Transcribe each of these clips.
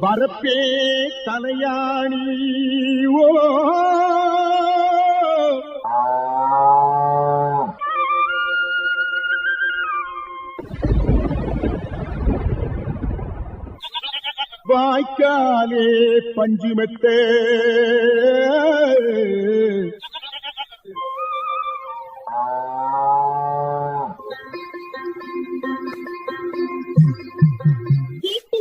வரப்பே தலையாணி ஓ. வாய்க்காலே பஞ்சுமெத்தே.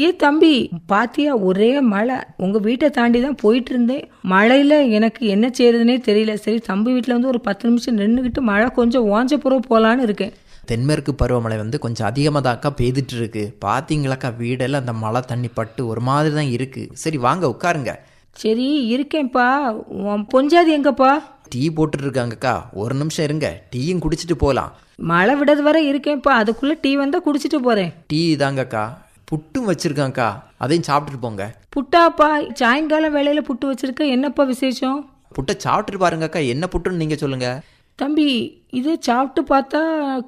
ஏ தம்பி பாத்தியா ஒரே மழை. உங்க வீட்டை தாண்டி தான் போயிட்டு இருந்தேன் மழையில எனக்கு என்ன செய்யறதுனே தெரியல. சரி தம்பி வீட்டில் வந்து ஒரு பத்து நிமிஷம் நின்றுக்கிட்டு மழை கொஞ்சம் ஓஞ்ச புறம் போலான்னு இருக்கேன். தென்மேற்கு பருவமழை வந்து கொஞ்சம் அதிகமாக தாக்கா பெய்துட்டு இருக்கு. பார்த்தீங்களாக்கா வீடெல்லாம் அந்த மழை தண்ணி பட்டு ஒரு மாதிரி தான் இருக்கு. சரி வாங்க உட்காருங்க. சரி இருக்கேன்ப்பா. உன் பொஞ்சாதி எங்கப்பா? டீ போட்டுட்டு இருக்காங்கக்கா ஒரு நிமிஷம் இருங்க. டீயும் குடிச்சிட்டு போகலாம் மழை விடது வரை இருக்கேன்ப்பா அதுக்குள்ள டீ வந்தா குடிச்சிட்டு போறேன். டீ தாங்கக்கா. புட்டும் வச்சிருக்காங்க்கா அதையும் சாப்பிட்டுட்டு போங்க. புட்டாப்பா சாயங்காலம் வேலையில புட்டு வச்சிருக்க. என்னப்பா விசேஷம்? புட்டை சாப்பிட்டுட்டு பாருங்கக்கா. என்ன புட்டுன்னு நீங்கள் சொல்லுங்க. தம்பி இது சாப்பிட்டு பார்த்தா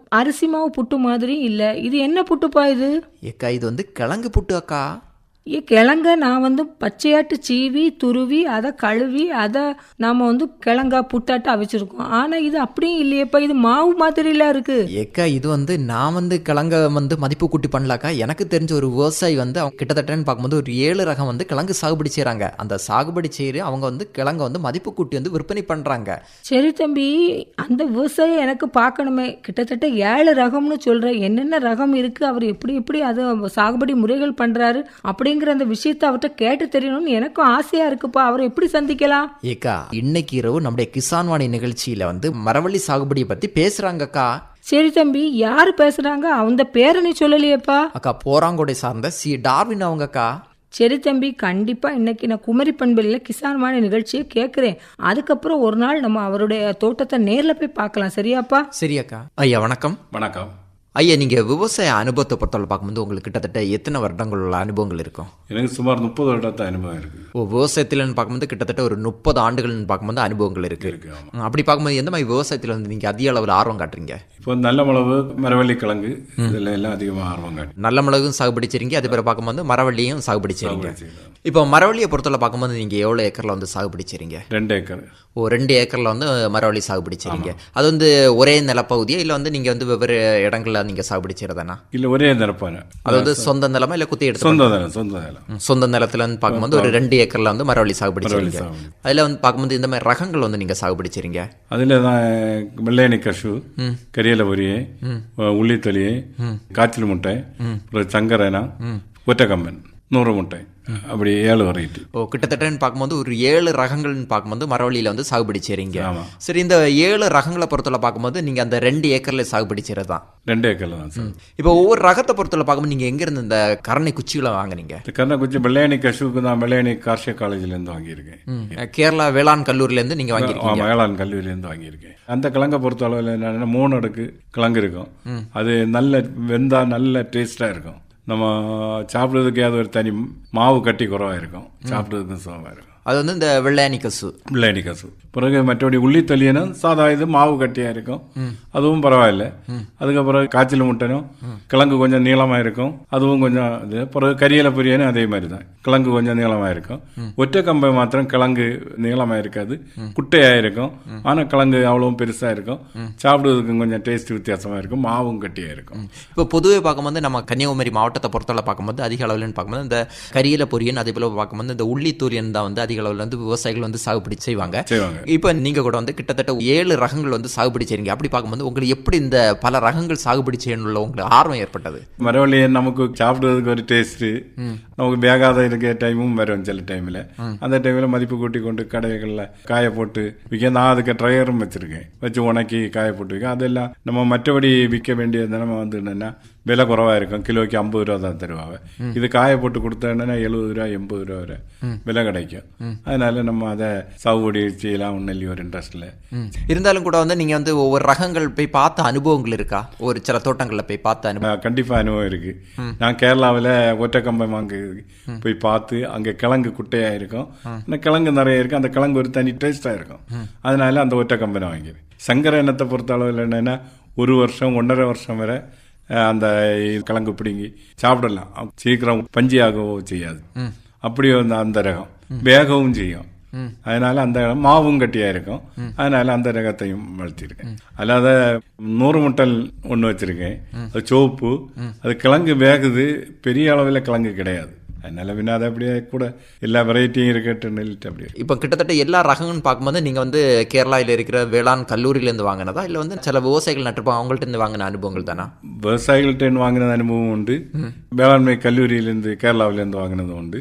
அரிசி மாவு புட்டு மாதிரி இல்லை. இது என்ன புட்டுப்பா இது? ஏக்கா இது வந்து கிழங்கு புட்டு அக்கா கிழங்க நான் வந்து பச்சையாட்டு சீவி துருவி அதை கழுவி அதை நாம் வந்து கிழங்கா புட்டாட்டு அவிச்சிருக்கோம் ஆனால் இது அப்படியும் இல்லையேப்பா இது மாவு மாதிரிலாம் இருக்கு. ஏக்கா இது வந்து நான் வந்து கிழங்க வந்து மதிப்பு கூட்டி பண்ணலாக்கா. எனக்கு தெரிஞ்ச ஒரு விவசாயி வந்து அவங்க கிட்டத்தட்டன்னு பார்க்கும்போது ஒரு ஏழு ரகம் வந்து கிழங்கு சாகுபடி செய்கிறாங்க அந்த சாகுபடி செய்து அவங்க வந்து கிழங்க வந்து மதிப்பு கூட்டி வந்து விற்பனை பண்ணுறாங்க சரி தம்பி அந்த விவசாயம் எனக்கு பார்க்கணுமே. கிட்டத்தட்ட ஏழு ரகம்னு சொல்கிறேன் என்னென்ன ரகம் இருக்குது அவர் எப்படி எப்படி அது சாகுபடி முறைகள் பண்ணுறாரு அப்படிங்கிற அந்த விஷயத்தை அவர்கிட்ட கேட்டு தெரியணும்னு எனக்கும் ஆசையாக இருக்குப்பா. அவரை எப்படி சந்திக்கலாம்? ஏக்கா இன்னைக்கு இரவு நம்முடைய கிசான் வாணி நிகழ்ச்சியில வந்து மரவள்ளி சாகுபடியை பத்தி பேசுறாங்கக்கா. சரி தம்பி யார் பேசுகிறாங்க அந்த பேரை நீ சொல்லலையேப்பா. அக்கா போராங்கோடை சார்ந்த சி. டார்வின் அவங்கக்கா. சரி தம்பி கண்டிப்பாக இன்னைக்கு நான் குமரி பண்பலில் கிசான் வாணி நிகழ்ச்சியை கேட்குறேன் அதுக்கப்புறம் ஒரு நாள் நம்ம அவருடைய தோட்டத்தை நேரில் போய் பார்க்கலாம். சரியாப்பா? சரி அக்கா ஐயா வணக்கம். வணக்கம். ஐயா நீங்க விவசாய அனுபவத்தை பொறுத்தவரை பார்க்கும்போது உங்களுக்கு கிட்டத்தட்ட எத்தனை வருடங்கள் உள்ள அனுபவங்கள் இருக்கும்? எனக்கு சுமார் முப்பது வருடத்த அனுபவம் இருக்கு. ஓ விவசாயத்தில்னு பார்க்கும்போது கிட்டத்தட்ட ஒரு முப்பது ஆண்டுகள்னு பார்க்கும்போது அனுபவங்கள் இருக்கு. இருக்கு ஆமா. ம், அப்படி பார்க்கும்போது எந்த மாதிரி விவசாயத்தில் வந்து நீங்க அதிக அளவில் ஆர்வம் காட்டுறீங்க? இப்போ நல்ல மிளகு மரவள்ளி கிழங்கு இதில் எல்லாம் அதிகமாக ஆர்வம் காட்டு. நல்ல மிளகும் சாகுபடி செய்றீங்க. அதே பேர் பார்க்கும்போது மரவள்ளியும் சாகுபடி செய்றீங்க. இப்போ மரவள்ளியை பொறுத்தவரை பார்க்கும்போது நீங்க எவ்வளோ ஏக்கர்ல வந்து சாகுபடி செய்றீங்க? ரெண்டு ஏக்கர். ஓ ரெண்டு ஏக்கர்ல வந்து மரவள்ளி சாகுபடி செய்றீங்க. அது வந்து ஒரே நிலப்பகுதியா? இல்லை வந்து நீங்க வந்து வெவ்வேறு இடங்கள்ல நீங்க சாகுபடி செய்யறதானா இல்லை ஒரே நிரப்பான அது வந்து சொந்த நிலமா இல்லை குத்தி எடுத்து சொந்த நிலம் சொந்த நிலம். சொந்த நிலத்துல வந்து பார்க்கும்போது ஒரு ரெண்டு ஏக்கர்ல வந்து மரவள்ளி சாகுபடி செய்றீங்க. அதுல வந்து பார்க்கும்போது இந்த மாதிரி ரகங்கள் வந்து நீங்க சாகுபடி செய்றீங்க? அதில் தான் வெள்ளையணி கஷு கரியல பொரியை உள்ளித்தொலியை காய்ச்சல் முட்டை அப்புறம் சங்கரனா ஒற்றக்கம்பன் நூறு முட்டை. அப்படி ஏழு வெரைட்டி ஓ கிட்டத்தட்டன்னு பார்க்கும்போது ஒரு ஏழு ரகங்கள்னு பார்க்கும்போது மரவள்ளியில வந்து சாகுபடி செய்றீங்க. ஆமா. சரி இந்த ஏழு ரகங்களை பொறுத்தவரை பார்க்கும்போது நீங்க அந்த ரெண்டு ஏக்கர்ல சாகுபடி செய்யறதுதான் ரெண்டு ஏக்கர்ல தான் சார். இப்போ ஒவ்வொரு ரகத்தை பொறுத்தவரை பார்க்கும்போது நீங்க எங்க இருந்து இந்த கரணை குச்சிகளை வாங்குனீங்க? இந்த கருணாக்குச்சி வெள்ளையணி கஷுவுக்கு தான் வெள்ளையணி கார்ஷிய காலேஜ்லேருந்து வாங்கியிருக்கேன். கேரளா வேளாண் கல்லூரில இருந்து நீங்க வாங்கியிருக்கீங்க. மயிலான் கல்லூரியிலேருந்து வாங்கியிருக்கேன். அந்த கிழங்கை பொறுத்த அளவில் என்னன்னா மூணு அடுக்கு கிழங்கு இருக்கும். அது நல்ல வெந்தா நல்ல டேஸ்டாக இருக்கும். நம்ம சாப்பிட்றதுக்கு ஏதாவது ஒரு தனி மாவு கட்டி குறவாக இருக்கும். சாப்பிட்றதுக்கும் சுகமாக இருக்கும் அது வந்து இந்த வெள்ளையானி கசு பிள்ளைனி கசு பிறகு மற்றபடி உள்ளித்தொலியனும் சாதா இது மாவு கட்டியாக இருக்கும். அதுவும் பரவாயில்ல. அதுக்கப்புறம் காய்ச்சல் முட்டைனும் கிழங்கு கொஞ்சம் நீளமாக இருக்கும். அதுவும் கொஞ்சம் இது பிறகு கரியலை பொரியனும் அதே மாதிரி தான் கிழங்கு கொஞ்சம் நீளமாக இருக்கும். ஒற்றை கம்பை மாத்திரம் கிழங்கு நீளமாக இருக்காது. குட்டையாக இருக்கும். ஆனால் கிழங்கு அவ்வளவும் பெருசாக இருக்கும். சாப்பிடுறதுக்கும் கொஞ்சம் டேஸ்ட் வித்தியாசமாக இருக்கும். மாவும் கட்டியாக இருக்கும். இப்போ பொதுவே பார்க்கும்போது நம்ம கன்னியாகுமரி மாவட்டத்தை பொறுத்தவரை பார்க்கும்போது அதிக அளவுலன்னு பார்க்கும்போது இந்த கரியல பொரியன் அதே போல பார்க்கும்போது இந்த உள்ளி தூரியன் தான் வந்து அதிக அளவில் வந்து விவசாயிகள் வந்து சாகுபடி செய்வாங்க. இப்போ நீங்க கூட வந்து கிட்டத்தட்ட ஏழு ரகங்கள் வந்து சாகுபடி செய்றீங்க. அப்படி பார்க்கும்போது உங்களுக்கு எப்படி இந்த பல ரகங்கள் சாகுபடி செய்யணும்ல உங்களுக்கு ஆர்வம் ஏற்பட்டது? மரவள்ளியை நமக்கு சாப்பிடுறதுக்கு ஒரு டேஸ்ட் நமக்கு வேகாத இருக்க டைமும் வரும் சில டைம்ல அந்த டைம்ல மதிப்பு கூட்டி கொண்டு கடைகளில் காய போட்டு விற்க நான் அதுக்கு ட்ரையரும் வச்சிருக்கேன். வச்சு உணக்கி காய போட்டு விற்க அதெல்லாம் நம்ம மற்றபடி விற்க வேண்டிய நிலைமை வந்து என்னன்னா விலை குறவா இருக்கும் கிலோக்கு ஐம்பது ரூபா தான் தருவாங்க இது காய போட்டு கொடுத்தோன்னா எழுபது ரூபா எண்பது ரூபா வரை விலை கிடைக்கும் அதனால நம்ம அதை சாகுபடி செய்யலாம் ஒன்றும் ஒரு இன்ட்ரெஸ்ட்ல இருந்தாலும் கூட வந்து நீங்க வந்து ஒவ்வொரு ரகங்கள் போய் பார்த்த அனுபவங்கள் இருக்கா ஒரு சில தோட்டங்கள்ல போய் பார்த்த அனுபவம் ஆஹ் கண்டிப்பா அனுபவம் இருக்கு நான் கேரளாவில் ஒற்றைக்கம்பை மாங்கு போய் பார்த்து அங்க கிழங்கு குட்டையா இருக்கும் ஆனா கிழங்கு நிறைய இருக்கு அந்த கிழங்கு ஒரு தனி டேஸ்டா இருக்கும் அதனால அந்த ஒற்றைக்கம்பை நான் வாங்கிடுவேன் சங்கர எண்ணத்தை பொறுத்த அளவில் என்னன்னா ஒரு வருஷம் ஒன்றரை வருஷம் வரை அந்த கிழங்கு பிடுங்கி சாப்பிடலாம். சீக்கிரம் பஞ்சியாகவோ செய்யாது. அப்படி அந்த ரகம். வேகவும் செய்யும். அதனால அந்த மாவும் கட்டியா இருக்கும் அதனால அந்த ரகத்தையும் வளர்த்திருக்கேன். அல்லாத நூறு முட்டல் ஒன்று வச்சிருக்கேன். அது சோப்பு. அது கிழங்கு வேகுது. பெரிய அளவில் கிழங்கு கிடையாது. அதனால பின்ன அது அப்படியே கூட எல்லா வெரைட்டியும் இருக்கட்டுன்னு அப்படியே இப்போ கிட்டத்தட்ட எல்லா ரகங்கள்னு பார்க்கும்போது நீங்க வந்து கேரளாவில் இருக்கிற வேளாண் கல்லூரியிலேருந்து வாங்கினதா? இல்லை வந்து சில விவசாயிகள் நட்டிருப்பாங்க அவங்கள்ட்ட இருந்து வாங்கின அனுபவங்கள் தானா? விவசாயிகள்ட்ட வாங்கின அனுபவம் உண்டு. வேளாண்மை கல்லூரியிலேருந்து கேரளாவிலேருந்து வாங்கினதும் உண்டு.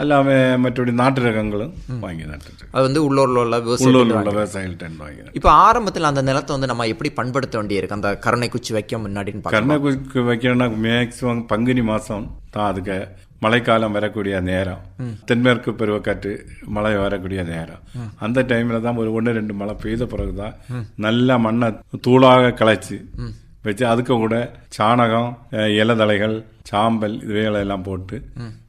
அல்லாம மற்றபடி நாட்டு ரகங்களும் வாங்கி நட்டுருக்கேன் அது வந்து உள்ளூர்ல உள்ள உள்ளூரில் விவசாயிகள் உள்ள விவசாயிகள்ட்ட வாங்கினேன் இப்போ ஆரம்பத்தில் அந்த நிலத்தை வந்து நம்ம எப்படி பண்படுத்த வேண்டியிருக்கு? அந்த கருணை குச்சி வைக்க முன்னாடின்னு பார்க்கணும் கருணகுக்கு வைக்கணும்னா மேக்சிமம் பங்குனி மாசம் தான் அதுக்கு மழைக்காலம் வரக்கூடிய நேரம். தென்மேற்கு பருவக்காற்று மழை வரக்கூடிய நேரம். அந்த டைம்ல தான் ஒரு ஒன்று ரெண்டு மழை பெய்த பிறகுதான் நல்லா மண்ணை தூளாக களைச்சு வச்சு அதுக்கு கூட சாணகம் அஹ், இலைதழைகள் சாம்பல் இவைகளெல்லாம் போட்டு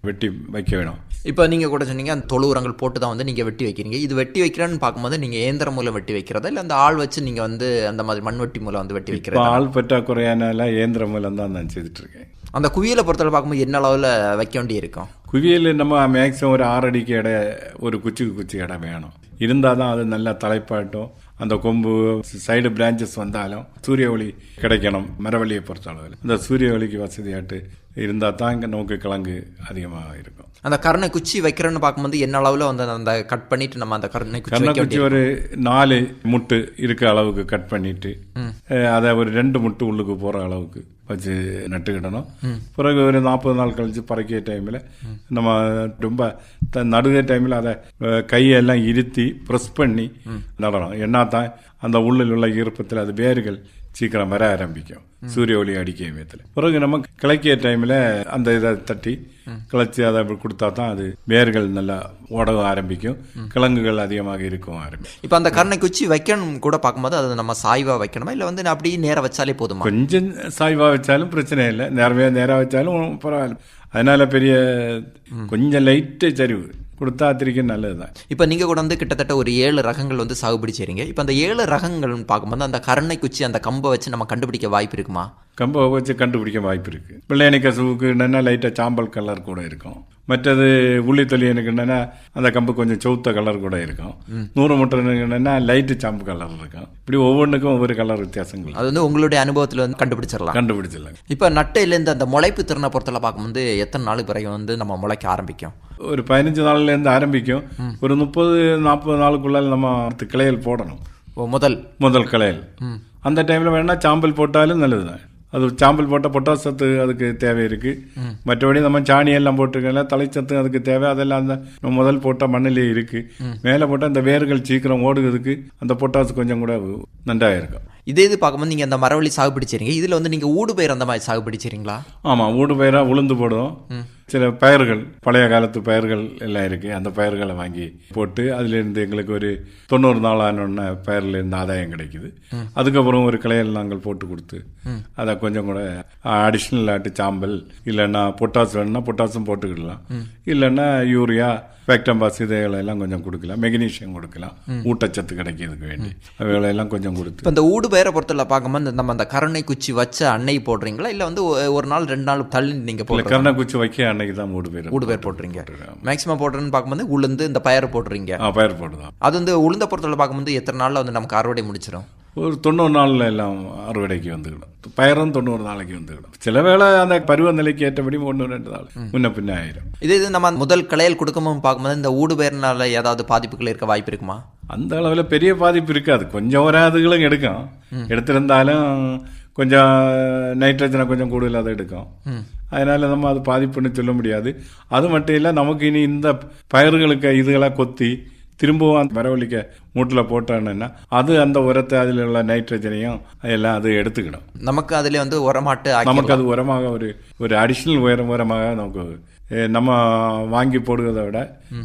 வெட்டி வைக்க வேணும். இப்போ நீங்க கூட சொன்னீங்க அந்த தொழு உரங்கள் போட்டு தான் வந்து நீங்க வெட்டி வைக்கிறீங்க. இது வெட்டி வைக்கிறேன்னு பார்க்கும்போது நீங்க இயந்திரம் மூலம் வெட்டி வைக்கிறதா? இல்லை அந்த ஆள் வச்சு நீங்க வந்து அந்த மாதிரி மண்வெட்டி மூலம் வந்து வெட்டி வைக்கிறதா? ஆள் பற்றாக்குறையானால இயந்திரம் மூலம் தான் நான் செய்துட்டு இருக்கேன். அந்த குவியலை பொறுத்தவரை பார்க்கும்போது என்ன அளவில் வைக்க வேண்டி இருக்கும் குவியல் நம்ம மேக்ஸிமம் ஒரு ஆறு அடிக்கு எடை ஒரு குச்சிக்கு குச்சி இடம் வேணும். இருந்தால் தான் அது நல்லா தலைப்பாட்டும் அந்த கொம்பு சைடு பிரான்ச்சஸ் வந்தாலும் சூரிய ஒளி கிடைக்கணும் மரவள்ளியை பொறுத்த அளவில் அந்த சூரிய ஒளிக்கு வசதியாட்டு இருந்தால் தான் இங்கே நோக்கு கிழங்கு அதிகமாக இருக்கும். அந்த கருணை குச்சி வைக்கிறேன்னு பார்க்கும்போது என்ன அளவில் வந்து அந்த கட் பண்ணிட்டு நம்ம அந்த கருணை குச்சி கருணக்குச்சி வேண்டிய ஒரு நாலு முட்டு இருக்க அளவுக்கு கட் பண்ணிட்டு அதை ஒரு ரெண்டு முட்டு உள்ளுக்கு போற அளவுக்கு வச்சு நட்டுக்கிடணும் பிறகு ஒரு நாற்பது நாள் கழிச்சு பறக்கிய டைமில் நம்ம ரொம்ப த- நடுகிற டைமில் அதை கையெல்லாம் இருத்தி ப்ரெஸ் பண்ணி நடணும். என்ன தான் அந்த உள்ளில் உள்ள ஈர்ப்பத்தில் அது வேர்கள் சீக்கிரம் வர ஆரம்பிக்கும். சூரிய ஒளி அடிக்க விதத்தில் பிறகு நம்ம கிளக்கிய டைமில் அந்த இதை தட்டி கிளச்சி அதை கொடுத்தா தான் அது வேர்கள் நல்லா ஓட ஆரம்பிக்கும். கிழங்குகள் அதிகமாக இருக்கும் ஆரம்பிக்கும். இப்போ அந்த கருணை குச்சி வைக்கணும் கூட பார்க்கும்போது அது நம்ம சாய்வா வைக்கணுமா? இல்லை வந்து அப்படியே நேரம் வச்சாலே போதுமா? கொஞ்சம் சாய்வா வச்சாலும் பிரச்சனை இல்லை. நேரவே நேராக வச்சாலும் பரவாயில்ல. அதனால பெரிய கொஞ்சம் லைட்டு சரிவு. கொடுத்தா திரிக்க நல்லதுதான். இப்போ நீங்கள் கூட வந்து கிட்டத்தட்ட ஒரு ஏழு ரகங்கள் வந்து சாகுபடி செய்றீங்க. இப்போ அந்த ஏழு ரகங்கள்னு பார்க்கும்போது அந்த கருணை குச்சி அந்த கம்பை வச்சு நம்ம கண்டுபிடிக்க வாய்ப்பு இருக்குமா? கம்பை வச்சு கண்டுபிடிக்க வாய்ப்பு இருக்கு. பிள்ளையணி கசுவுக்கு என்னன்னா லைட்டா சாம்பல் கலர் கூட இருக்கும். மற்றது உள்ளித்தொலியனுக்கு என்னன்னா அந்த கம்பு கொஞ்சம் சௌத்த கலர் கூட இருக்கும். நூறு முட்டனுக்கு என்னன்னா லைட்டு சாம்பு கலர் இருக்கும். இப்படி ஒவ்வொன்றுக்கும் ஒவ்வொரு கலர் வித்தியாசங்கள் அது வந்து உங்களுடைய அனுபவத்தில் வந்து கண்டுபிடிச்சிடலாம். கண்டுபிடிச்சிடலாம். இப்போ நட்டையிலேருந்து அந்த முளைப்பு திறனை பொறுத்தல பார்க்கும்போது எத்தனை நாள் பிறகு வந்து நம்ம முளைக்க ஆரம்பிக்கும்? ஒரு பதினஞ்சு நாள்ல இருந்து ஆரம்பிக்கும் ஒரு முப்பது நாற்பது நாளுக்குள்ளால நம்ம அடுத்த கிளையல் போடணும். முதல். முதல் களையல். அந்த டைம்ல வேணா சாம்பல் போட்டாலும் நல்லதுதான். அது சாம்பல் போட்ட பொட்டாஸ் சத்து அதுக்கு தேவை இருக்கு. மற்றபடி நம்ம சாணி எல்லாம் போட்டிருக்கல தலைச்சத்து அதுக்கு தேவை அதெல்லாம் அந்த முதல் போட்ட மண்ணிலே இருக்கு. மேலே போட்டால் அந்த வேர்கள் சீக்கிரம் ஓடுறதுக்கு அந்த பொட்டாஸ் கொஞ்சம் கூட நன்றாக இருக்கும். இதே இது பார்க்கும்போது நீங்கள் அந்த மரவள்ளி சாகுபடி செய்றீங்க. இதில் வந்து நீங்கள் ஊடு பயிர் அந்த மாதிரி சாகுபடி செய்றீங்களா? ஆமா ஊடு பயிரா உளுந்து போடுவோம் சில பயிர்கள் பழைய காலத்து பயிர்கள் எல்லாம் இருக்கு. அந்த பயிர்களை வாங்கி போட்டு அதுல இருந்து எங்களுக்கு ஒரு தொண்ணூறு நாள் ஆனோடனே பயிர்ல இருந்து ஆதாயம் கிடைக்குது. அதுக்கப்புறம் ஒரு கிளையல் நாங்கள் போட்டு கொடுத்து அதை கொஞ்சம் கூட அடிஷ்னல் ஆட்டு சாம்பல் இல்லைன்னா பொட்டாஸ் வேணும்னா பொட்டாசும் போட்டுக்கிடலாம். இல்லைன்னா யூரியா பேக்டம்பாஸ் இதைகளை எல்லாம் கொஞ்சம் கொடுக்கலாம். மெக்னீஷியம் கொடுக்கலாம். ஊட்டச்சத்து கிடைக்கிறதுக்கு வேண்டி. அவைகளை எல்லாம் கொஞ்சம் கொடுத்து. இந்த ஊடு பயிரை பொறுத்தல பார்க்கும்போது நம்ம அந்த கருணை குச்சி வச்ச அன்னை போடுறீங்களா? இல்லை வந்து ஒரு நாள் ரெண்டு நாள் தள்ளி நீங்கள் போடுறீங்க கருணக்குச்சி வைக்க அன்னைக்கு தான் மூடு பேர் ஊடு பயிர் போட்டுறீங்க மேக்ஸிமம் போடுறேன்னு பார்க்கும்போது உளுந்து இந்த பயிரை போட்டுறீங்க பயிர் போடுதான் அது வந்து உளுந்த பொறுத்தவரை பார்க்கும்போது எத்தனை நாளில் வந்து நமக்கு அறுவடை முடிச்சிடும் ஒரு தொண்ணூறு நாளில் எல்லாம் அறுவடைக்கு வந்துக்கிடும் பயிரும் தொண்ணூறு நாளைக்கு வந்துக்கிடும் சில வேளை அந்த பருவநிலைக்கு ஏற்றபடி ஒன்று ரெண்டு நாள். முன்ன பின்ன ஆயிரும். இதே இது நம்ம முதல் களையல் கொடுக்கும்போது பார்க்கும்போது இந்த ஊடு பயிர்னால ஏதாவது பாதிப்புகள் இருக்க வாய்ப்பு இருக்குமா? அந்த அளவில் பெரிய பாதிப்பு இருக்காது. கொஞ்சம் வராதுகளும் எடுக்கும். எடுத்திருந்தாலும் கொஞ்சம் நைட்ரஜனை கொஞ்சம் கூடுதலாக தான் எடுக்கும். அதனால நம்ம அது பாதிப்புன்னு சொல்ல முடியாது. அது மட்டும் இல்லை நமக்கு இனி இந்த பயிர்களுக்கு இதுகளாக கொத்தி திரும்பவும் மரவள்ளிக்க மூட்டில் போட்டோன்னா அது அந்த உரத்தை அதில் உள்ள நைட்ரஜனையும் எல்லாம் அது எடுத்துக்கிடும். நமக்கு அதுல வந்து உரமாட்டு நமக்கு. அது உரமாக ஒரு ஒரு அடிஷ்னல் உயரம் உரமாக நமக்கு நம்ம வாங்கி போடுறதை விட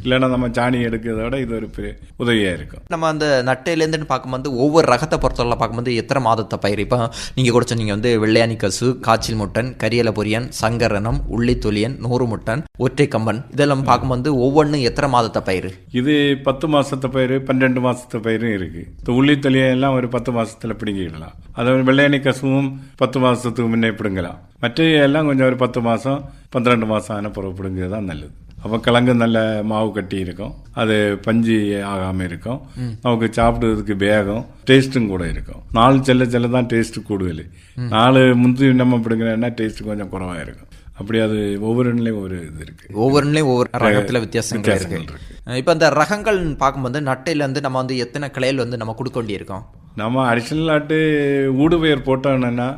இல்லைன்னா நம்ம சாணி எடுக்கிறத விட இது ஒரு பெரிய உதவியாக இருக்கும். நம்ம அந்த நட்டையிலேருந்துன்னு பார்க்கும்போது ஒவ்வொரு ரகத்தை பொறுத்தவரை பார்க்கும்போது எத்தனை மாதத்தை பயிர்? இப்போ நீங்கள் கூட சொன்னீங்க வந்து வெள்ளையானி கசு காய்ச்சல் முட்டன் கரியல பொரியன் சங்கரனம் உள்ளித்தொலியன் நூறு முட்டன் ஒற்றை கம்பன் இதெல்லாம் பார்க்கும்போது ஒவ்வொன்றும் எத்தனை மாதத்தை பயிர்? இது பத்து மாசத்து பயிர் பன்னெண்டு மாசத்து பயிரும் இருக்கு. இந்த உள்ளித்தொலியை எல்லாம் ஒரு பத்து மாசத்துல பிடுங்கிடலாம். அது வெள்ளையணி கசுவும் பத்து மாசத்துக்கு முன்னே பிடுங்கலாம். மற்ற எல்லாம் கொஞ்சம் ஒரு பத்து மாசம் பன்னிரெண்டு மாசம் ஆன பிறகு பிடுங்குறது தான் நல்லது. அப்போ கிழங்கு நல்ல மாவு கட்டி இருக்கும். அது பஞ்சு ஆகாம இருக்கும். நமக்கு சாப்பிடுறதுக்கு வேகம் டேஸ்ட்டும் கூட இருக்கும். நாலு செல்ல செல்ல தான் டேஸ்ட் கூடுதல். நாலு முந்தி நம்ம பிடுங்கினா டேஸ்ட் கொஞ்சம் குறவா இருக்கும். அப்படி அது ஒவ்வொரு நிலையும் ஒரு இது இருக்கு. ஒவ்வொன்றுலையும் ஒவ்வொரு ரகத்தில் வித்தியாசங்கள் இருக்கு. இப்போ இந்த ரகங்கள் பார்க்கும்போது நட்டையிலேருந்து நம்ம வந்து எத்தனை கிளைகள் வந்து நம்ம கொடுக்க வேண்டியிருக்கோம்? நம்ம அடிஷனல் ஆட்டு ஊடுபெயர் போட்டோம்னா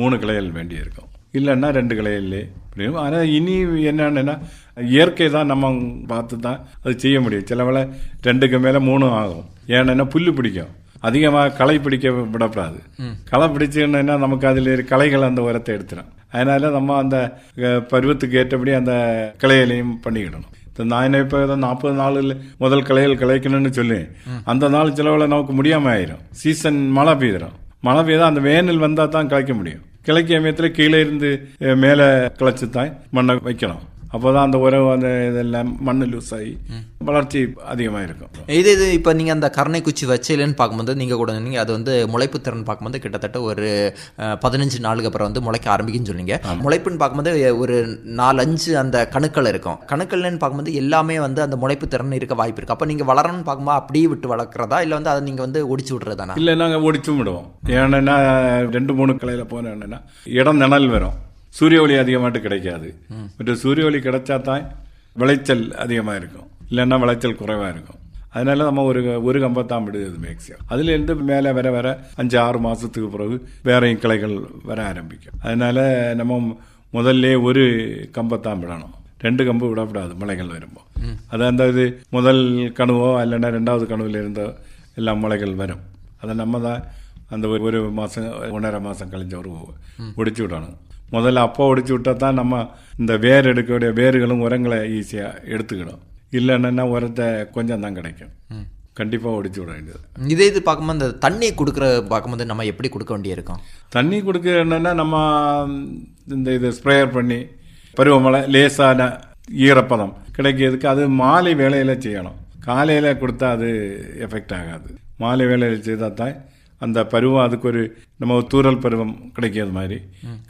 மூணு கிளைகள் வேண்டி இருக்கும் இல்லைன்னா ரெண்டு கிளையிலே புரியும் ஆனால் இனி என்னன்னா இயற்கை தான் நம்ம பார்த்து தான் அது செய்ய முடியும். சில வேளை ரெண்டுக்கு மேலே மூணும் ஆகும். ஏன்னா புல்லு பிடிக்கும். அதிகமாக களை பிடிக்க விடக்கூடாது களை பிடிச்சுன்னா நமக்கு அதில் களைகள் அந்த உரத்தை எடுத்துடும் அதனால நம்ம அந்த பருவத்துக்கு ஏற்றபடி அந்த கிளைகளையும் பண்ணிக்கிடணும். இப்போ நான் இப்போ ஏதோ நாற்பது நாளில் முதல் கிளைகள் கிளைக்கணும்னு சொல்லி அந்த நாள் சிலவில் நமக்கு முடியாமல் ஆயிரும். சீசன் மழை பெய்திரும். மழை பெய்தா அந்த வேனல் வந்தால் தான் கிளைக்க முடியும். கிழக்கு சமயத்தில் கீழே இருந்து மேலே கிளச்சி தான் மண்ணை வைக்கணும். அப்போதான் அந்த உறவு அந்த இதெல்லாம் மண்ணு லூஸ் ஆகி வளர்ச்சி அதிகமாக இருக்கும் இது இது இப்போ நீங்கள் அந்த கருணை குச்சி வச்சையிலன்னு பார்க்கும்போது நீங்கள் கூட சொன்னீங்க அது வந்து முளைப்பு திறன் பார்க்கும்போது கிட்டத்தட்ட ஒரு பதினஞ்சு நாளுக்கு அப்புறம் வந்து முளைக்க ஆரம்பிக்குன்னு சொன்னீங்க முளைப்புன்னு பார்க்கும்போது ஒரு நாலஞ்சு அந்த கணுக்கள் இருக்கும். கணுக்கள்னு பார்க்கும்போது எல்லாமே வந்து அந்த முளைப்பு திறன் இருக்க வாய்ப்பு இருக்கு. அப்போ நீங்கள் வளரணும்னு பார்க்கும்போது அப்படியே விட்டு வளர்க்குறதா? இல்லை வந்து அதை நீங்கள் வந்து ஒடிச்சு விட்றதானா? இல்லை நாங்கள் ஒடிச்சும் விடுவோம். ஏன்னா ரெண்டு மூணு கிளையில் போனோன்னா இடம் நிழல் வரும். சூரிய ஒளி அதிகமாட்டு கிடைக்காது. மற்ற சூரிய ஒளி கிடைச்சா தான் விளைச்சல் அதிகமாக இருக்கும். இல்லைன்னா விளைச்சல் குறைவாக இருக்கும். அதனால நம்ம ஒரு ஒரு கம்பத்தான் விடுது மேக்ஸிமம் அதுலேருந்து மேலே வர வர அஞ்சு ஆறு மாதத்துக்கு பிறகு வேறையும் கிளைகள் வர ஆரம்பிக்கும். அதனால நம்ம முதல்ல ஒரு கம்பத்தான் விடணும். ரெண்டு கம்பு விடக்கூடாது மலைகள் வரும்போது. அது அந்த இது முதல் கனவோ இல்லைன்னா ரெண்டாவது கனவுல இருந்தோ எல்லாம் மலைகள் வரும். அதை நம்ம தான் அந்த ஒரு ஒரு மாதம் ஒன்றரை மாதம் கழிஞ்ச ஒரு ஒடிச்சு விடணும். முதல்ல அப்போ ஒடிச்சு விட்டா தான் நம்ம இந்த வேர் எடுக்கக்கூடிய வேர்களும் உரங்களை ஈஸியாக எடுத்துக்கிடும். இல்லைன்னா உரத்தை கொஞ்சம் தான் கிடைக்கும். கண்டிப்பாக ஒடிச்சு விட வேண்டியது. இதே இது பார்க்கும்போது இந்த தண்ணி கொடுக்குற பார்க்கும்போது நம்ம எப்படி கொடுக்க வேண்டியிருக்கோம் தண்ணி கொடுக்கணுன்னா நம்ம இந்த இது ஸ்ப்ரேயர் பண்ணி பருவமழை லேசான ஈரப்பதம் கிடைக்கிறதுக்கு அது மாலை வேளையில் செய்யணும். காலையில் கொடுத்தா அது எஃபெக்ட் ஆகாது. மாலை வேளையில் செய்தால் தான் அந்த பருவம் அதுக்கு ஒரு நம்ம தூறல் பருவம் கிடைக்கிறது மாதிரி.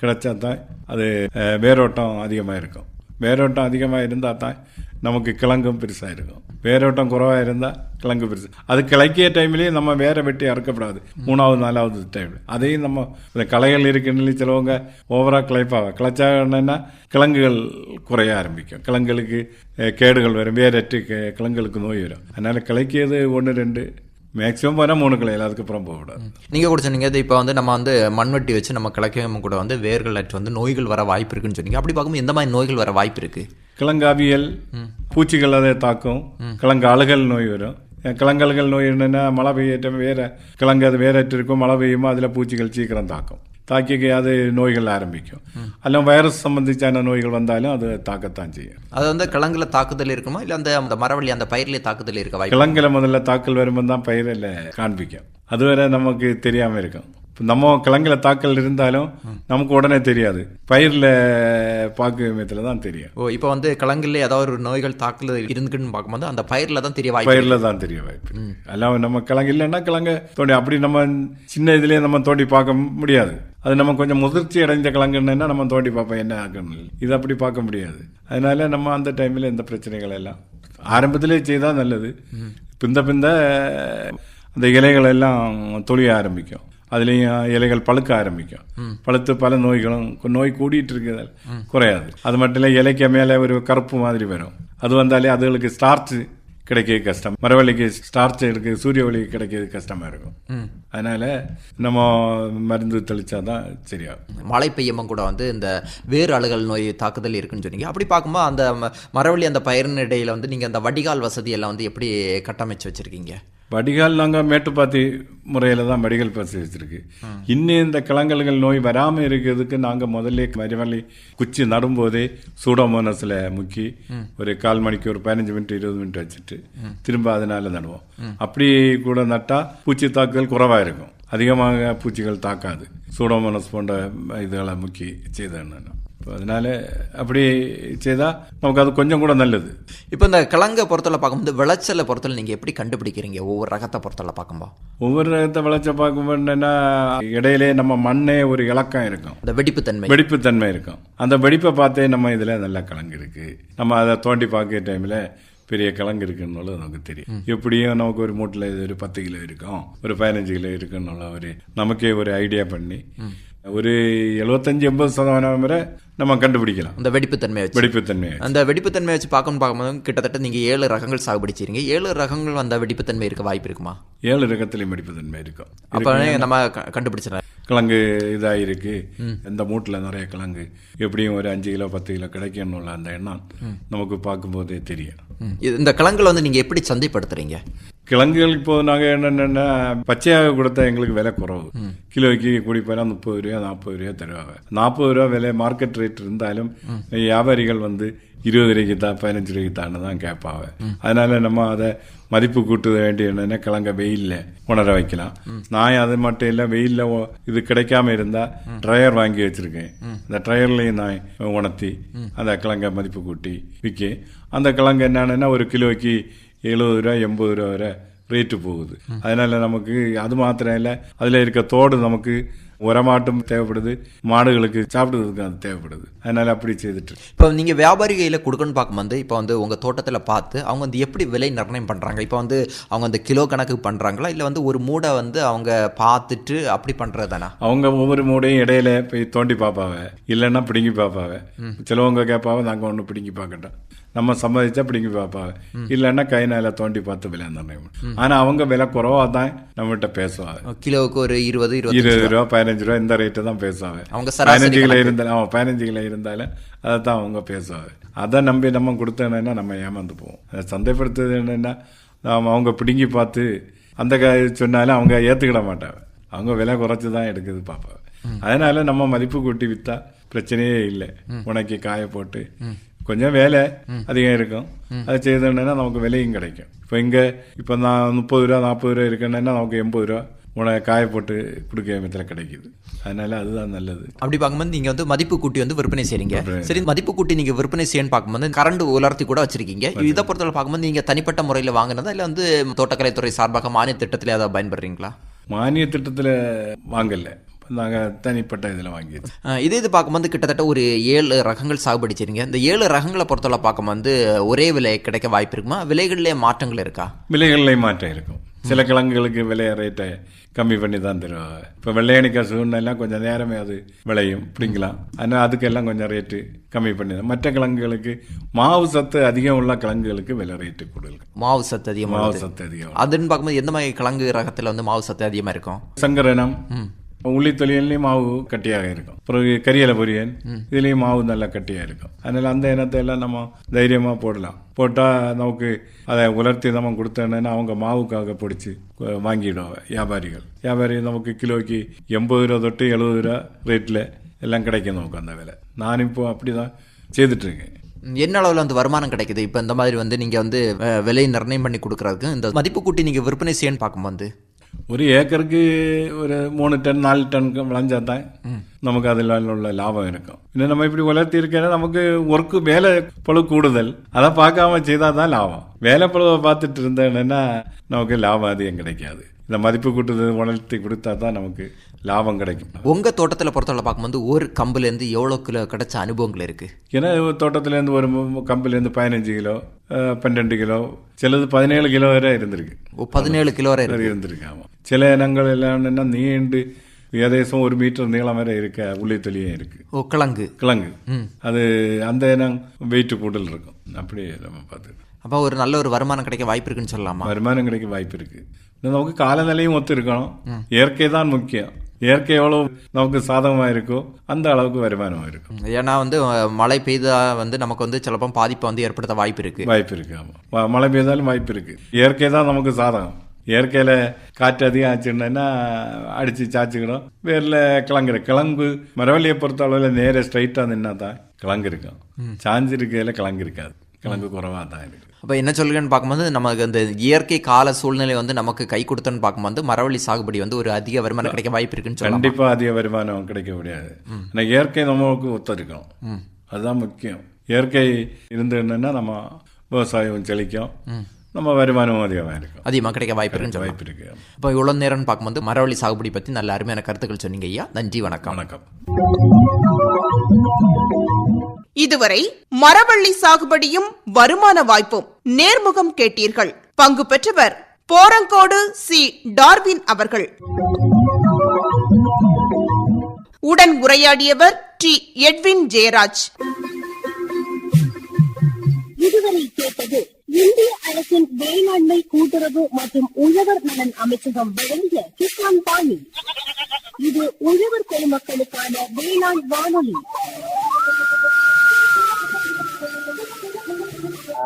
கிடைச்சா தான் அது வேரோட்டம் அதிகமாக இருக்கும் வேரோட்டம் அதிகமாக இருந்தால் தான் நமக்கு கிழங்கும் பெருசாக இருக்கும் வேரோட்டம் குறைவாக இருந்தால் கிழங்கு பெருசு. அது கிளைக்கிய டைம்லேயே நம்ம வேற வெட்டி அறுக்கப்படாது. மூணாவது நாலாவது டைம் அதையும் நம்ம இந்த களைகள் இருக்குன்னு சிலவங்க ஓவராக கிளைப்பாக கிளைச்சாங்கன்னா கிழங்குகள் குறைய ஆரம்பிக்கும். கிழங்குகளுக்கு கேடுகள் வரும். வேரற்று கி- கிழங்குகளுக்கு நோய் வரும். அதனால கிளைக்கியது ஒன்று ரெண்டு மேக்ஸிமம் போனால் மூணு கிளைகள் அதுக்கப்புறம் போகக்கூடாது நீங்கள் கூட சொன்னீங்க இப்போ வந்து நம்ம வந்து மண்வெட்டி வச்சு நம்ம கிழக்கம் கூட வந்து வேர்கள் அற்று வந்து நோய்கள் வர வாய்ப்பு இருக்குன்னு சொன்னீங்க. அப்படி பார்க்கும்போது எந்த மாதிரி நோய்கள் வர வாய்ப்பு இருக்கு? கிழங்காவியல் பூச்சிகள் அதை தாக்கும். கிழங்கு அழுகல் நோய் வரும். கிழங்கல்கள் நோய் என்னன்னா மழை பெய்யட்டும் வேற கிழங்கு அது வேறற்று இருக்கும் மழை பெய்யுமோ அதில் பூச்சிகள் சீக்கிரம் தாக்கும். தாக்கி அது நோய்கள் ஆரம்பிக்கும். அல்ல வைரஸ் சம்பந்திச்சான நோய்கள் வந்தாலும் அது தாக்கத்தான் செய்யும். அது வந்து கிழங்குல தாக்குதல் இருக்குமா? இல்லை அந்த அந்த மரவள்ளி அந்த பயிர்லேயே தாக்குதல் இருக்க கிழங்குல முதல்ல தாக்கல் வரும்போது தான் பயிரில் காண்பிக்கும். அதுவரை நமக்கு தெரியாம இருக்கும். நம்ம கிழங்குல தாக்கல் இருந்தாலும் நமக்கு உடனே தெரியாது. பயிரில் பாக்கு விமயத்தில் தான் தெரியும். ஓ இப்போ வந்து கிழங்குல ஏதாவது ஒரு நோய்கள் தாக்குதல் இருந்துக்குன்னு பார்க்கும்போது அந்த பயிரில் தான் தெரிய வாய்ப்பு பயிரில் தான் தெரிய வாய்ப்பு. எல்லாம் நம்ம கிழங்கு இல்லைன்னா கிழங்கு தோண்டி அப்படி நம்ம சின்ன இதுலயே நம்ம தோண்டி பார்க்க முடியாது. அது நம்ம கொஞ்சம் முதிர்ச்சி அடைஞ்ச கிழங்குன்னா நம்ம தோண்டி பார்ப்போம் என்ன ஆகணும்? இது அப்படி பார்க்க முடியாது. அதனால நம்ம அந்த டைமில் இந்த பிரச்சனைகள் எல்லாம் ஆரம்பத்திலே செய்தால் நல்லது. பிந்த பிந்த அந்த இலைகள் எல்லாம் தொழிய ஆரம்பிக்கும். அதுலேயும் இலைகள் பழுக்க ஆரம்பிக்கும். பழுத்து பல நோய்களும் நோய் கூடிட்டு இருக்கிறதால் குறையாது. அது மட்டும் இல்லை இலைக்கு மேலே ஒரு கருப்பு மாதிரி வரும். அது வந்தாலே அதுகளுக்கு ஸ்டார்ச் கிடைக்கிறது கஷ்டம். மரவள்ளிக்கு ஸ்டார்ச் இருக்கு சூரிய ஒளி கிடைக்கிறது கஷ்டமா இருக்கும். அதனால் நம்ம மருந்து தெளிச்சாதான் சரியா மழை பெய்யமும் கூட வந்து இந்த வேறு அழுகல் நோய் தாக்குதல் இருக்குன்னு சொன்னீங்க. அப்படி பார்க்கும்போது அந்த ம- அந்த பயிரின் இடையில் வந்து நீங்கள் அந்த வடிகால் வசதியெல்லாம் வந்து எப்படி கட்டமைச்சு வச்சிருக்கீங்க? வடிகால் நாங்கள் மேட்டுப்பாத்தி முறையில் தான் வடிகால் பாசி வச்சுருக்கு. இன்னும் இந்த கிளங்கல்கள் நோய் வராமல் இருக்கிறதுக்கு நாங்கள் முதல்ல மரவள்ளி குச்சி நடும்போதே சூடோமோனஸில் முக்கி ஒரு கால் மணிக்கு ஒரு பதினஞ்சு மினிட் இருபது மினிட் வச்சுட்டு திரும்ப அதனால நடுவோம். அப்படி கூட நட்டா பூச்சி தாக்குதல் குறைவாக இருக்கும். அதிகமாக பூச்சிகள் தாக்காது. சூடோமோனஸ் போன்ற இதுகளை முக்கி செய்தேன் இப்போ அதனால அப்படி செய்தால் நமக்கு அது கொஞ்சம் கூட நல்லது. இப்போ இந்த கிழங்கை பொறுத்தவரை பார்க்கும்போது விளைச்சலை பொறுத்தவரை நீங்க எப்படி கண்டுபிடிக்கிறீங்க? ஒவ்வொரு ரகத்தை பொறுத்தவரை பார்க்கும்போது ஒவ்வொரு ரகத்தை விளைச்ச பார்க்கும்போது என்னன்னா இடையிலே நம்ம மண்ணே ஒரு இலக்கம் இருக்கும். அந்த வெடிப்புத்தன்மை. வெடிப்புத்தன்மை இருக்கும். அந்த வெடிப்பை பார்த்தே நம்ம இதுல நல்ல கிழங்கு இருக்கு. நம்ம அதை தோண்டி பார்க்குற டைம்ல பெரிய கிழங்கு இருக்குன்னு நமக்கு தெரியும். எப்படியும் நமக்கு ஒரு மூட்டில் இது ஒரு பத்து கிலோ இருக்கும். ஒரு பதினஞ்சு கிலோ இருக்குன்னு ஒரு நமக்கே ஒரு ஐடியா பண்ணி ஒரு எழுபத்தஞ்சு எண்பது சதவீதம் வரை நம்ம கண்டுபிடிக்கலாம். அந்த வெடிப்புத்தன்மை வச்சு. வெடிப்புத்தன்மையை அந்த வெடிப்புத்தன்மை வச்சு பார்க்கணும் பார்க்கும்போது கிட்டத்தட்ட நீங்க ஏழு ரகங்கள் சாகுபடி செய்றீங்க. ஏழு ரகங்கள் அந்த வெடிப்புத்தன்மை இருக்க வாய்ப்பு இருக்குமா? ஏழு ரகத்திலையும் வெடிப்புத்தன்மை இருக்கும் அப்ப நம்ம கண்டுபிடிச்சிடலாம். கிழங்கு இதாயிருக்கு. இந்த மூட்டில் நிறைய கிழங்கு. எப்படியும் ஒரு அஞ்சு கிலோ பத்து கிலோ கிடைக்கணும்ல அந்த எண்ணம். நமக்கு பார்க்கும்போதே தெரியும். இந்த கிழங்குல வந்து நீங்க எப்படி சந்தைப்படுத்துறீங்க? கிழங்குகள் இப்போ நாங்கள் என்னென்னா பச்சையாக கொடுத்தா எங்களுக்கு விலை குறவு. கிலோக்கு கூடி போனா முப்பது ரூபா நாற்பது ரூபா தருவாங்க. நாற்பது ரூபா விலை மார்க்கெட் ரேட் இருந்தாலும் வியாபாரிகள் வந்து இருபது ரூபாய்க்கு தான் பதினஞ்சு ரூபாய்க்கு தான் தான் கேட்பாங்க. அதனால நம்ம அதை மதிப்பு கூட்ட வேண்டிய என்னன்னா கிழங்க வெயில்ல உணர வைக்கலாம். நான் அது மட்டும் இல்லை வெயில்ல இது கிடைக்காம இருந்தா ட்ரையர் வாங்கி வச்சிருக்கேன். அந்த ட்ரையர்லையும் நான் உணர்த்தி அந்த கிழங்க மதிப்பு கூட்டி விற்க அந்த கிழங்கு என்னன்னா ஒரு கிலோக்கு எழுபது ரூபா எண்பது ரூபா வரை ரேட்டு போகுது. அதனால நமக்கு அது மாத்திரம் இல்லை அதில் இருக்க தோடு நமக்கு உரமாட்டும் தேவைப்படுது மாடுகளுக்கு சாப்பிடுறதுக்கு அது தேவைப்படுது. அதனால அப்படி செய்துட்டு. இப்போ நீங்க வியாபாரி கையில கொடுக்கணும்னு பார்க்கும்போது இப்போ வந்து உங்க தோட்டத்துல பார்த்து அவங்க வந்து எப்படி விலை நிர்ணயம் பண்றாங்க? இப்போ வந்து அவங்க அந்த கிலோ கணக்கு பண்றாங்களா? இல்ல வந்து ஒரு மூடை வந்து அவங்க பார்த்துட்டு அப்படி பண்றதுதானா? அவங்க ஒவ்வொரு மூடையும் இடையில போய் தோண்டி பார்ப்பாவ இல்லைன்னா பிடுங்கி பார்ப்பாவ சிலவங்க கேட்பாவ நாங்கள் ஒன்று பிடுங்கி பார்க்கட்டோம். நம்ம சம்மதிச்சா பிடுங்கி பார்ப்பாவ இல்லைன்னா கை நாள தோண்டி பார்த்து விலை நிர்ணயம். ஆனா அவங்க விலை குறவா தான் நம்மகிட்ட பேசுவாங்க. கிலோவுக்கு ஒரு இருபது இருபது ரூபா. பதினஞ்சு ரூபா இந்த ரேட்டு தான் பேசுவாங்க. அவங்க பதினஞ்சு கிலோ. இருந்தாலும் அவன் பதினஞ்சு கிலோ இருந்தாலும் அதை தான் அவங்க பேசுவாங்க. அதை நம்பி நம்ம கொடுத்தோன்னா நம்ம ஏமாந்து போவோம். அதை சந்தைப்படுத்துறது என்னன்னா அவங்க பிடுங்கி பார்த்து அந்த காய் சொன்னாலும் அவங்க ஏத்துக்கிட மாட்டாங்க. அவங்க விலை குறைச்சு தான் எடுக்குது பார்ப்பாங்க அதனால நம்ம மதிப்பு கூட்டி வித்தா பிரச்சனையே இல்லை. உனக்கு காய போட்டு கொஞ்சம் வேலை அதிகம் இருக்கும். அதை செய்தோன்னா நமக்கு விலையும் கிடைக்கும். இப்போ இங்கே இப்போ நான் முப்பது ரூபா நாற்பது ரூபா இருக்குன்னா நமக்கு எண்பது ரூபா உனக்கு காய போட்டு கொடுக்க விதத்தில் கிடைக்குது. அதனால அதுதான் நல்லது. அப்படி பார்க்கும்போது நீங்க வந்து மதிப்பு கூட்டி வந்து விற்பனை செய்றீங்க. சரி மதிப்பு கூட்டி நீங்க விற்பனை செய்யணும்னு பார்க்கும்போது கரண்ட் உலர்த்தி கூட வச்சிருக்கீங்க. இதை பொறுத்தவரை பார்க்கும்போது நீங்க தனிப்பட்ட முறையில் வாங்குனதா இல்ல வந்து தோட்டக்கலைத்துறை சார்பாக மானிய திட்டத்திலே அதை பயன்படுறீங்களா? மானிய திட்டத்தில் வாங்கல. நாங்கள் தனிப்பட்ட இதில் வாங்கியாச்சு. அஹ் இதே இது பார்க்கும்போது கிட்டத்தட்ட ஒரு ஏழு ரகங்கள் சாகுபடி செய்றீங்க இந்த ஏழு ரகங்களை பொறுத்தவரை பார்க்கும்போது ஒரே விலை கிடைக்க வாய்ப்பு இருக்குமா? விலைகளிலே மாற்றங்கள் இருக்கா? விலைகளில் மாற்றம் இருக்கும். சில கிழங்குகளுக்கு விலை ரேட்டை கம்மி பண்ணி தான் தருவாங்க. இப்போ வெள்ளையணிக்காய் சூழ்நிலாம் கொஞ்சம் நேரமே அது விளையும். பிடிக்கலாம் ஆனால் அதுக்கெல்லாம் கொஞ்சம் ரேட்டு கம்மி பண்ணி தான். மற்ற கிழங்குகளுக்கு மாவு சத்து அதிகம் உள்ள கிழங்குகளுக்கு விலை ரேட்டு கூடுதல். மாவு சத்து அதிகமாக மாவு சத்து அதிகம். அதுன்னு பார்க்கும்போது எந்த மாதிரி கிழங்கு ரகத்துல வந்து மாவு சத்து அதிகமா இருக்கும்? சங்கரனம் உள்ளி தொழிலையும் மாவு கட்டியாக இருக்கும். பிறகு கரியலை பொரியல் இதுலேயும் மாவு நல்லா கட்டியாக இருக்கும். அதனால அந்த இனத்தை எல்லாம் நம்ம தைரியமாக போடலாம். போட்டால் நமக்கு அதை உலர்த்தி நம்ம கொடுத்தோன்னா அவங்க மாவுக்காக பிடிச்சி வாங்கிடுவாங்க வியாபாரிகள். வியாபாரி நமக்கு கிலோக்கு எண்பது ரூபா தொட்டு எழுபது ரூபா ரேட்டில் எல்லாம் கிடைக்கும் நமக்கு அந்த விலை. நான் இப்போ அப்படி தான் செய்துட்ருக்கேன் என்ன அளவில் வந்து வருமானம் கிடைக்குது? இப்போ இந்த மாதிரி வந்து நீங்கள் வந்து அஹ், விலை நிர்ணயம் பண்ணி கொடுக்குறதுக்கு இந்த மதிப்பு கூட்டி நீங்கள் விற்பனை செய்யணும்னு பார்க்கும்போது? ஒரு ஏக்கருக்கு ஒரு மூணு டன் நாலு டனுக்கு விளைஞ்சா தான் நமக்கு அதில் உள்ள லாபம் இருக்கும் இன்னும் நம்ம இப்படி வளர்த்தி இருக்கேன்னா நமக்கு ஒர்க்கு வேலை பழு கூடுதல் அதை பார்க்காம செய்தால் தான் லாபம் வேலை பழுவை பார்த்துட்டு இருந்தேன்னா நமக்கு லாபம் அதிகம் கிடைக்காது இந்த மதிப்பு கூட்டுதல் வளர்த்தி கொடுத்தா தான் நமக்கு லாபம் கிடைக்கும். உங்கள் தோட்டத்தில் பொறுத்தவரை பார்க்கும்போது ஒரு கம்புலேருந்து எவ்வளோ கிலோ கிடைச்ச அனுபவங்கள் இருக்குது ஏன்னா தோட்டத்துலேருந்து ஒரு கம்புலேருந்து பதினஞ்சு கிலோ பன்னெண்டு கிலோ சிலது பதினேழு கிலோ வரை இருந்திருக்கு. பதினேழு கிலோ வரை இருந்திருக்கு ஆமாம் சில இனங்கள் எல்லாம் என்னன்னா நீண்டு ஏதேசம் ஒரு மீட்டர் நீளம் வரை இருக்க உள்ளித்தொலியும் இருக்கு. ஓ கிழங்கு. கிழங்கு. அது அந்த இனம் வெயிட் கூடல் இருக்கும். அப்படியே நம்ம பார்த்து அப்போ ஒரு நல்ல ஒரு வருமானம் கிடைக்க வாய்ப்பு இருக்குன்னு சொல்லலாமா? வருமானம் கிடைக்க வாய்ப்பு இருக்கு. நமக்கு காலநிலையும் ஒத்து இருக்கணும் இயற்கை தான் முக்கியம். இயற்கை எவ்வளவு நமக்கு சாதகமா இருக்கோ அந்த அளவுக்கு வருமானம் இருக்கும். ஏன்னா வந்து மழை பெய்தா வந்து நமக்கு வந்து சிலப்போ பாதிப்பை வந்து ஏற்படுத்த வாய்ப்பு இருக்கு. வாய்ப்பு இருக்கு ஆமா. ம- மழை பெய்தாலும் வாய்ப்பு இருக்கு. இயற்கை தான் நமக்கு சாதகம். இயற்கையில காற்று அதிகம் ஆச்சுன்னா அடிச்சு சாச்சுக்கணும் வேர்ல கிழங்கு. கிழங்கு மரவள்ளியை பொறுத்த அளவில் நேர ஸ்ட்ரைட்டா நின்னா தான் கிழங்கு இருக்கும். சாஞ்சு இருக்கையில கிழங்கு இருக்காது. கிழங்கு குறைவா தான் இருக்கு அப்போ என்ன சொல்லுங்கன்னு பார்க்கும்போது நமக்கு அந்த இயற்கை கால சூழ்நிலை வந்து நமக்கு கை கொடுத்தன்னு பார்க்கும்போது மரவள்ளி சாகுபடி வந்து ஒரு அதிக வருமானம் கிடைக்க வாய்ப்பு இருக்குன்னு சொல்லலாம்? கண்டிப்பா அதிக வருமானம் கிடைக்க முடியாது. ஆனா இயற்கை நமக்கு ஒத்துருக்கணும் அதுதான் முக்கியம். இயற்கை இருந்ததுன்னா நம்ம விவசாயம் செழிக்கும் நம்ம வருமானமும் அதிகமாக இருக்கும். அதிகமாக கிடைக்க வாய்ப்பு சொல்லலாம். வாய்ப்பு இருக்கு. இப்போ இவ்வளோ நேரம்னு பார்க்கும்போது மரவள்ளி சாகுபடி பற்றி நல்ல அருமையான கருத்துக்கள் சொன்னீங்க ஐயா. நன்றி வணக்கம். வணக்கம். இதுவரை மரவள்ளி சாகுபடியும் வருமான வாய்ப்பும் நேர்முகம் கேட்டீர்கள். பங்கு பெற்றவர் போரங்கோடு சி. டார்வின் அவர்கள். உடன் உரையாடியவர் டி. எட்வின் ஜெயராஜ். இதுவரை கேட்டது இந்திய அரசின் வேளாண்மை கூட்டுறவு மற்றும் உழவர் நலன் அமைச்சகம் வழங்கிய கிசான் பாணி. இது உழவர் பெருமக்களுக்கான வேளாண் வானொலி.